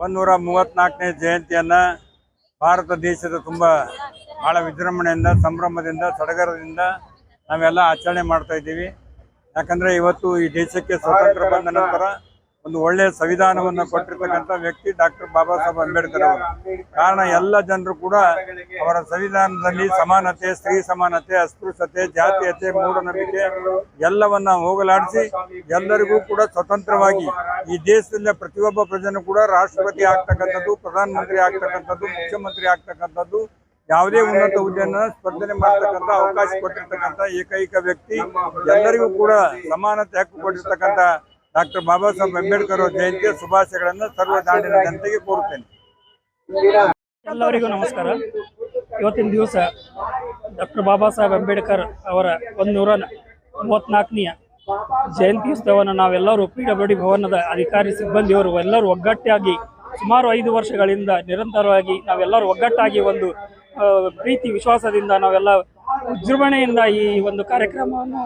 ಒಂದೂರ ಮೂವತ್ನಾಲ್ಕನೇ ಜಯಂತಿಯನ್ನ ಭಾರತ ದೇಶದ ತುಂಬ ಬಹಳ ವಿಜೃಂಭಣೆಯಿಂದ, ಸಂಭ್ರಮದಿಂದ, ಸಡಗರದಿಂದ ನಾವೆಲ್ಲ ಆಚರಣೆ ಮಾಡ್ತಾ ಇದ್ದೀವಿ. ಯಾಕಂದ್ರೆ ಇವತ್ತು ಈ ದೇಶಕ್ಕೆ ಸ್ವತಂತ್ರ ಬಂದ ನಂತರ ಒಂದು ಒಳ್ಳೆಯ ಸಂವಿಧಾನವನ್ನು ಕೊಟ್ಟಿರ್ತಕ್ಕಂಥ ವ್ಯಕ್ತಿ ಡಾಕ್ಟರ್ ಬಾಬಾ ಸಾಹೇಬ್ ಅಂಬೇಡ್ಕರ್ ಅವರು. ಕಾರಣ ಎಲ್ಲ ಜನರು ಕೂಡ ಅವರ ಸಂವಿಧಾನದಲ್ಲಿ ಸಮಾನತೆ, ಸ್ತ್ರೀ ಸಮಾನತೆ, ಅಸ್ಪೃಶ್ಯತೆ, ಜಾತೀಯತೆ, ಮೂಢನಂಬಿಕೆ ಎಲ್ಲವನ್ನ ಹೋಗಲಾಡಿಸಿ ಎಲ್ಲರಿಗೂ ಕೂಡ ಸ್ವತಂತ್ರವಾಗಿ ಈ ದೇಶದಲ್ಲಿ ಪ್ರತಿಯೊಬ್ಬ ಪ್ರಜೆನೂ ಕೂಡ ರಾಷ್ಟ್ರಪತಿ ಆಗ್ತಕ್ಕಂಥದ್ದು, ಪ್ರಧಾನಮಂತ್ರಿ ಆಗ್ತಕ್ಕಂಥದ್ದು, ಮುಖ್ಯಮಂತ್ರಿ ಆಗ್ತಕ್ಕಂಥದ್ದು ಯಾವುದೇ ಉನ್ನತ ಹುದ್ದೆಯನ್ನ ಸ್ಪರ್ಧನೆ ಮಾಡ್ತಕ್ಕಂಥ ಅವಕಾಶ ಕೊಟ್ಟಿರ್ತಕ್ಕಂಥ ಏಕೈಕ ವ್ಯಕ್ತಿ ಎಲ್ಲರಿಗೂ ಕೂಡ ಸಮಾನತೆ ಹಕ್ಕು ಕೊಟ್ಟಿರ್ತಕ್ಕಂಥ ಡಾಕ್ಟರ್ ಬಾಬಾ ಸಾಹೇಬ್ ಅಂಬೇಡ್ಕರ್ ಅವರ ಜಯಂತಿಯ ಶುಭಾಶಯಗಳನ್ನು ಸರ್ವ ನಾಡಿನ ಜನತೆಗೆ ಕೋರುತ್ತೇನೆ. ಎಲ್ಲರಿಗೂ ನಮಸ್ಕಾರ. ಇವತ್ತಿನ ದಿವಸ ಡಾಕ್ಟರ್ ಬಾಬಾ ಸಾಹೇಬ್ ಅಂಬೇಡ್ಕರ್ ಅವರ ಒಂದೂರ ಮೂವತ್ನಾಲ್ಕನೆಯ ಜಯಂತ್ಯುತ್ಸವವನ್ನು ನಾವೆಲ್ಲರೂ ಪಿ ಡಬ್ಲ್ಯೂ ಭವನದ ಅಧಿಕಾರಿ, ಸಿಬ್ಬಂದಿಯವರು ಎಲ್ಲರೂ ಒಗ್ಗಟ್ಟಾಗಿ ಸುಮಾರು ಐದು ವರ್ಷಗಳಿಂದ ನಿರಂತರವಾಗಿ ನಾವೆಲ್ಲರೂ ಒಗ್ಗಟ್ಟಾಗಿ ಒಂದು ಪ್ರೀತಿ, ವಿಶ್ವಾಸದಿಂದ ನಾವೆಲ್ಲ ವಿಜೃಂಭಣೆಯಿಂದ ಈ ಒಂದು ಕಾರ್ಯಕ್ರಮವನ್ನು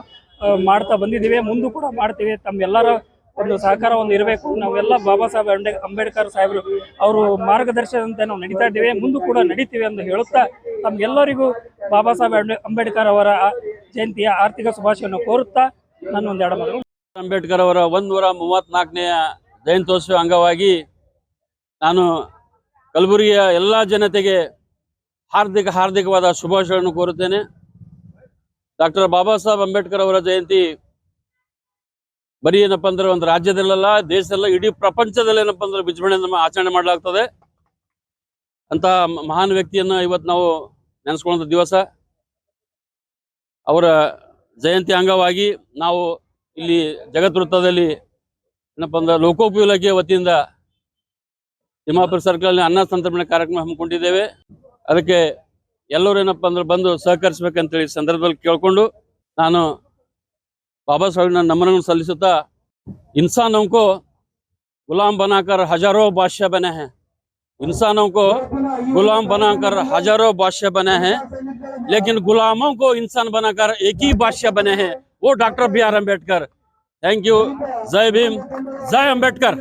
ಮಾಡ್ತಾ ಬಂದಿದ್ದೀವಿ. ಮುಂದೂ ಕೂಡ ಮಾಡ್ತೀವಿ. ತಮ್ಮೆಲ್ಲರ ಒಂದು ಸಹಕಾರ ಒಂದು ಇರಬೇಕು. ನಾವೆಲ್ಲ ಬಾಬಾ ಸಾಹೇಬ್ ಅಂಬೇ ಅಂಬೇಡ್ಕರ್ ಸಾಹೇಬರು, ಅವರು ಮಾರ್ಗದರ್ಶನದಂತೆ ನಾವು ನಡೀತಾ ಇದ್ದೀವಿ, ಮುಂದೂ ಕೂಡ ನಡೀತೀವಿ ಎಂದು ಹೇಳುತ್ತಾ ತಮ್ಗೆಲ್ಲರಿಗೂ ಬಾಬಾ ಸಾಹೇಬ್ ಅಂಬೆ- ಅಂಬೇಡ್ಕರ್ ಅವರ ಜಯಂತಿಯ ಆರ್ಥಿಕ ಶುಭಾಶಯವನ್ನು ಕೋರುತ್ತಾ ನನ್ನ ಒಂದು ಮಾತು ಅಂಬೇಡ್ಕರ್ ಅವರ ಒಂದೂರ ಮೂವತ್ನಾಲ್ಕನೆಯ ಜಯಂತ್ಯೋತ್ಸವ ಅಂಗವಾಗಿ ನಾನು ಕಲಬುರಗಿಯ ಎಲ್ಲ ಜನತೆಗೆ ಹಾರ್ದಿಕ ಹಾರ್ದಿಕವಾದ ಶುಭಾಶಯವನ್ನು ಕೋರುತ್ತೇನೆ. ಡಾಕ್ಟರ್ ಬಾಬಾ ಸಾಹೇಬ್ ಅಂಬೇಡ್ಕರ್ ಅವರ ಜಯಂತಿ ಬರೀ ಏನಪ್ಪ ಅಂದ್ರೆ ಒಂದು ರಾಜ್ಯದಲ್ಲೆಲ್ಲ, ದೇಶದಲ್ಲ, ಇಡೀ ಪ್ರಪಂಚದಲ್ಲಿ ಏನಪ್ಪ ಅಂದ್ರೆ ವಿಜೃಂಭಣೆ ಆಚರಣೆ ಮಾಡಲಾಗ್ತದೆ. ಅಂತ ಮಹಾನ್ ವ್ಯಕ್ತಿಯನ್ನ ಇವತ್ತು ನಾವು ನೆನೆಸ್ಕೊಳ್ಳೋ ದಿವಸ. ಅವರ ಜಯಂತಿ ಅಂಗವಾಗಿ ನಾವು ಇಲ್ಲಿ ಜಗತ್ ವೃತ್ತದಲ್ಲಿ ಏನಪ್ಪ ಅಂದ್ರೆ ಲೋಕೋಪಯೋಗಿ ಇಲಾಖೆಯ ವತಿಯಿಂದ ತಿಮ್ಮಾಪುರ ಸರ್ಕಲ್ ಅನ್ನ ಸಂತರ್ಪಣೆ ಕಾರ್ಯಕ್ರಮ ಹಮ್ಮಿಕೊಂಡಿದ್ದೇವೆ. ಅದಕ್ಕೆ ಎಲ್ಲರೂ ಏನಪ್ಪ ಅಂದ್ರೆ ಬಂದು ಸಹಕರಿಸಬೇಕಂತೇಳಿ ಸಂದರ್ಭದಲ್ಲಿ ಕೇಳ್ಕೊಂಡು ನಾನು ಬಾಬಾ ಸಾಹೇಬ್ನ ನಮನವನ್ನು ಸಲ್ಲಿಸುತ್ತಾ इंसानों को गुलाम बनाकर हजारों बादशाह बने हैं इंसानों को गुलाम बनाकर हजारों बादशाह बने हैं लेकिन गुलामों को इंसान बनाकर एक ही बादशाह बने हैं वो doctor B R Ambedkar thank you जय भीम जय अम्बेडकर